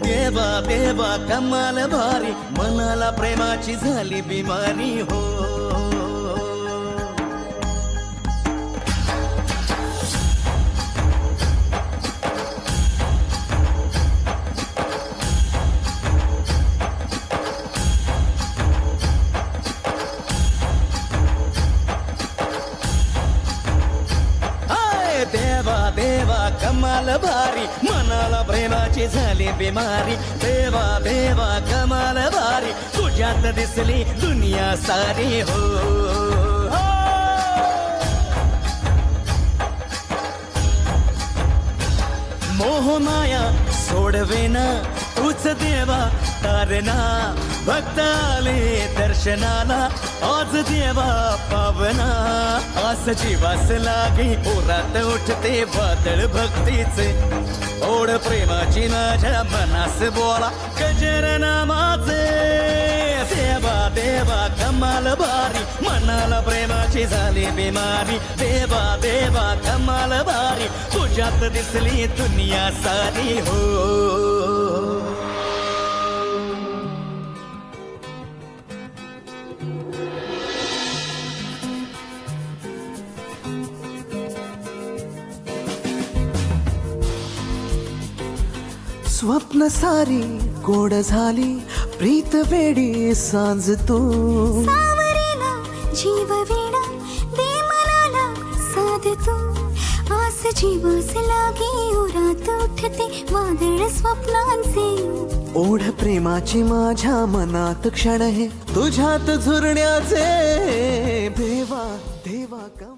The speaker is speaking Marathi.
देवा देवा कमाल भारी मनाला प्रेमाची झाली बिमारी हो. देवा देवा कमाल भारी मनाला प्रेमाची झाली बिमारी देवा देवा कमाल भारी तुझ्यात दिसली दुनिया सारी हो हो. मोहमाया सोडवेना तूच देवा तारेना भक्त आले दर्शनाला आज देवा पावना. आस जीवास लागे ओरात उठते वादळ भक्तीचे. ओढ प्रेमाची माझ्या मनास बोला गजर नामाचे देवा देवा कमाल भारी मनाला प्रेमाची झाली बिमारी. देवा देवा तुझ्यात दिसली दुनिया सारी हो. स्वप्न सारी गोड झाली प्रीत वेडी सांज तू दिवस लागी लागे उरात उठते वादळ स्वप्नांचे. ओढ प्रेमाची माझ्या मनात क्षण आहे तुझ्यात झुरण्याचे देवा देवा का